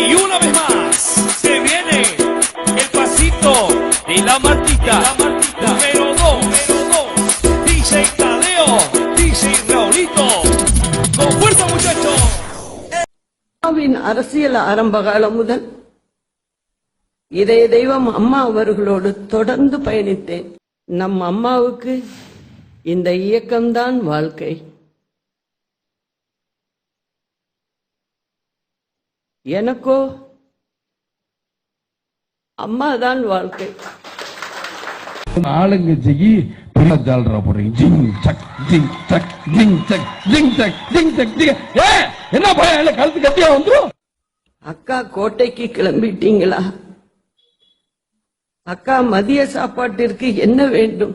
Y una vez más, se viene el pasito de la Martita. La martita. Número dos, número dos. DJ Tadeo, DJ Raulito. Con fuerza, muchachos. அரசியல் ஆரம்ப காலம் முதல் இதய தெய்வம் அம்மா அவர்களோடு தொடர்ந்து பயணித்தேன் நம் அம்மாவுக்கு இந்த இயக்கம்தான் வாழ்க்கை எனக்கோ அம்மாதான் வாழ்க்கை. ஆளுங்கட்சிக்கு பெரிய ஜாலரா போடுறீங்க. ஜிங் சக் ஜிங் சக் ஜிங் சக் ஜிங் சக் ஜிங் சக் ஜிங். ஏ என்ன பயம் இல்ல கழுத்து கட்டியா வந்துரும்? அக்கா கோட்டைக்கு கிளம்பிட்டீங்களா? அக்கா மதிய சாப்பாட்டிற்கு என்ன வேண்டும்?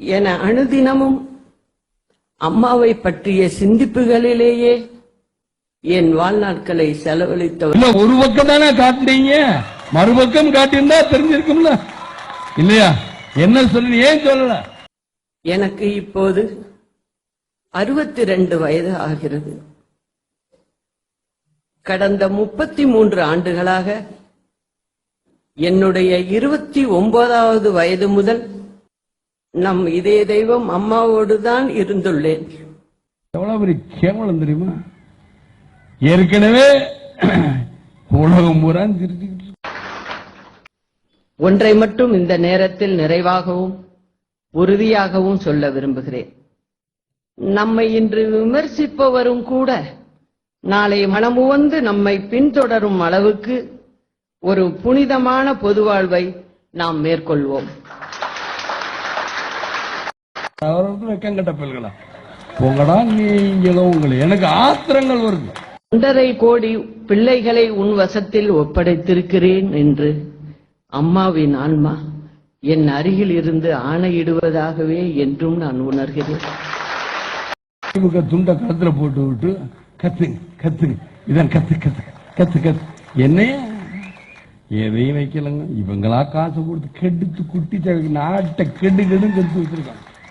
என அனுதினமும் அம்மாவை பற்றிய சிந்திப்புகளிலேயே என் வாழ்நாட்களை செலவழித்தவர் இல்ல ஒரு பக்கம் தானே காட்டுனீங்க மறுபக்கம் காட்டியிருந்தா தெரிஞ்சிருக்கும்ல. இல்லையா? என்ன சொல்லி ஏன் சொல்லல? எனக்கு இப்போது அறுபத்தி ரெண்டு வயது ஆகிறது. கடந்த முப்பத்தி மூன்று ஆண்டுகளாக என்னுடைய இருபத்தி ஒன்பதாவது வயது முதல் நம் இதய தெய்வம் அம்மாவோடு தான் இருந்துள்ளேன். எவ்வளவு பெரிய கேவலம் தெரியுமா? ஏற்கனவே உலகம் பூரா. ஒன்றை மட்டும் இந்த நேரத்தில் நிறைவாகவும் உறுதியாகவும் சொல்ல விரும்புகிறேன். நம்மை இன்று விமர்சிப்பவரும் கூட நாளை மனமுவந்து நம்மை பின்தொடரும் அளவுக்கு ஒரு புனிதமான பொது வாழ்வை நாம் மேற்கொள்வோம். வெக்கங்கட்ட பெல்களா போங்கடா நீங்களும் உங்களை. எனக்கு ஆத்திரங்கள் வருது. ஒன்றரை கோடி பிள்ளைகளை உன் வசத்தில் ஒப்படைத்திருக்கிறேன் என்று அம்மாவின் ஆன்மா என் அருகில் இருந்து ஆணையிடுவதாகவே என்றும் நான் உணர்கிறேன். திமுக துண்டை கழுத்துல போட்டு விட்டு கத்துங்க கத்துங்க இதான் கத்து கத்து கத்து கத்து. என்னைய? எதையும் வைக்கலங்க. இவங்களா காசு கொடுத்து கெடுத்து குட்டி நாட்டை கெடு கெடுன்னு கெடுத்து வச்சிருக்காங்க.